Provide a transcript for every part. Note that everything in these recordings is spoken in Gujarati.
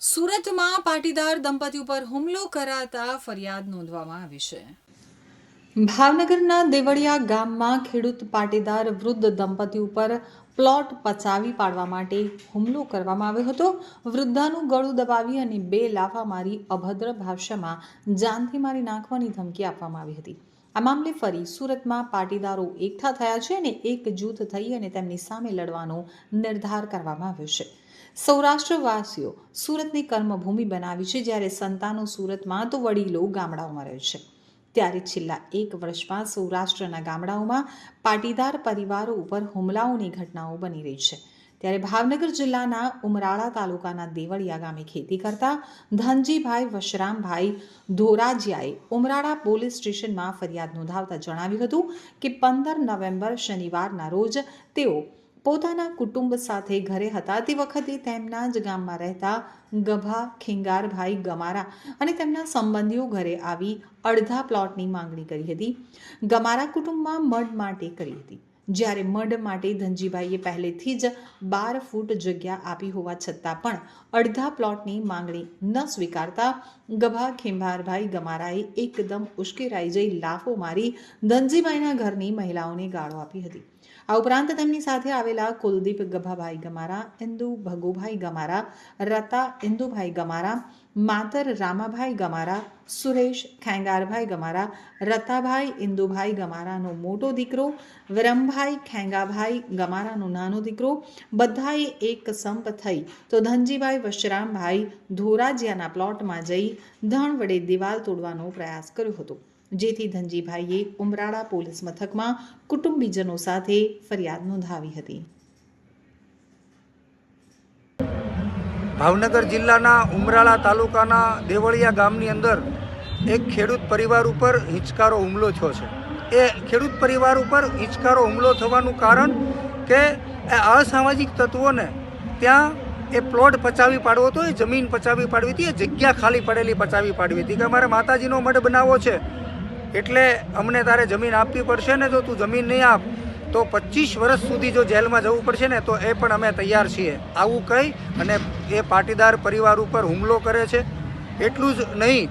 સુરતમાં પાટીદાર દંપતી ઉપર હુમલો કરાતા ફરિયાદ નોંધવામાં આવી છે. ભાવનગરના દેવળિયા ગામમાં ખેડૂત પાટીદાર વૃદ્ધ દંપતી ઉપર પ્લોટ પચાવી પાડવા માટે હુમલો કરવામાં આવ્યો હતો. વૃદ્ધાનું ગળું દબાવી અને બે લાફા મારી અભદ્ર ભાષામાં જાનથી મારી નાખવાની ધમકી આપવામાં આવી હતી. આ મામલે ફરી સુરતમાં પાટીદારો એકઠા થયા છે અને એક જૂથ થઈ અને તેમની સામે લડવાનો નિર્ધાર કરવામાં આવ્યો છે. સૌરાષ્ટ્રવાસીઓ સુરતની કર્મભૂમિ બનાવી છે. જ્યારે સંતાનો સુરતમાં તો વડીલો ગામડાઓમાં રહે છે. ત્યારે છેલ્લા એક વર્ષમાં સૌરાષ્ટ્રના ગામડાઓમાં પાટીદાર પરિવારો ઉપર હુમલાઓની ઘટનાઓ બની રહી છે. ત્યારે ભાવનગર જિલ્લાના ઉમરાળા તાલુકાના દેવળિયા ગામે ખેતી કરતા ધનજીભાઈ વશરામભાઈ ધોરાજીયાએ ઉમરાળા પોલીસ સ્ટેશનમાં ફરિયાદ નોંધાવતા જણાવ્યું હતું કે પંદર નવેમ્બર શનિવારના રોજ તેઓ પોતાના કુટુંબ સાથે ઘરે હતા. તે વખતે તેમના જ ગામમાં રહેતા ગભા ખિંગારભાઈ ગમારા અને તેમના સંબંધીઓ ઘરે આવી અડધા પ્લોટની માંગણી કરી હતી. ગમારા કુટુંબમાં મઢ માટે કરી હતી. જ્યારે મઢ માટે ધનજીભાઈએ પહેલેથી જ બાર ફૂટ જગ્યા આપી હોવા છતાં પણ અડધા પ્લોટની માંગણી ન સ્વીકારતા ગભા ખેંભારભાઈ ગમારાએ એકદમ ઉશ્કેરાઈ જઈ લાફો મારી ધનજીભાઈના ઘરની મહિલાઓને ગાળો આપી હતી. આ ઉપરાંત તેમની સાથે આવેલા કુલદીપ ગભાભાઈ ગમારા, ઇન્દુ ભગુભાઈ ગમારા, રતા ઇન્દુભાઈ ગમારા, માતર રામાભાઈ ગમારા, સુરેશ ખેંગારભાઈ ગમારા, રતાભાઈ ઇન્દુભાઈ ગમારાનો મોટો દીકરો વિરમભાઈ ખેંગાભાઈ ગમારાનો નાનો દીકરો, બધાએ એક સંપ થઈ. તો ધનજીભાઈ વશરામભાઈ ધોરાજીયાના પ્લોટમાં જઈ ધણ વડે દિવાલ તોડવાનો પ્રયાસ કર્યો હતો. જેથી ધનજીભાઈએ ઉમરાળા પોલીસ મથકમાં કુટુંબીજનો સાથે ફરિયાદ નોંધાવી હતી. ભાવનગર જિલ્લાના ઉમરાળા તાલુકાના દેવળિયા ગામની અંદર એક ખેડૂત પરિવાર ઉપર હિંચકારો હુમલો થયો છે. એ ખેડૂત પરિવાર ઉપર હિંચકારો, હુમલો થવાનું કારણ કે અસામાજિક તત્વોને ત્યાં એ પ્લોટ પચાવી પાડવો હતો, એ જમીન પચાવી પાડવી હતી, એ જગ્યા ખાલી પડેલી પચાવી પાડવી હતી કે અમારે માતાજીનો મઢ બનાવવો છે. એટલે અમને તારે જમીન આપવી પડશે ને જો તું જમીન નહીં આપ. તો પચીસ વર્ષ સુધી જો જેલમાં જવું પડશે ને તો એ પણ અમે તૈયાર છીએ. આવું કહી અને એ પાટીદાર પરિવાર ઉપર હુમલો કરે છે. એટલું જ નહીં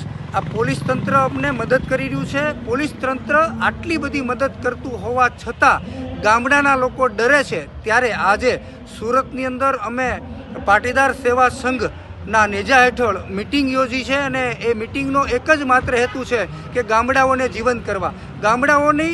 આ પોલીસ તંત્ર અમને મદદ કરી રહ્યું છે. પોલીસ તંત્ર આટલી બધી મદદ કરતું હોવા છતાં ગામડાના લોકો ડરે છે. ત્યારે આજે સુરતની અંદર અમે પાટીદાર સેવા સંઘ ના નેજા હેઠળ મિટિંગ યોજી છે અને એ મિટિંગનો એક જ માત્ર હેતુ છે કે ગામડાઓને જીવંત કરવા. ગામડાઓની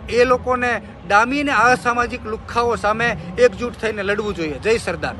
એ લોકોને ડામીને અસામાજિક લુખ્ખાઓ સામે એકજૂટ થઈને લડવું જોઈએ. જય સરદાર.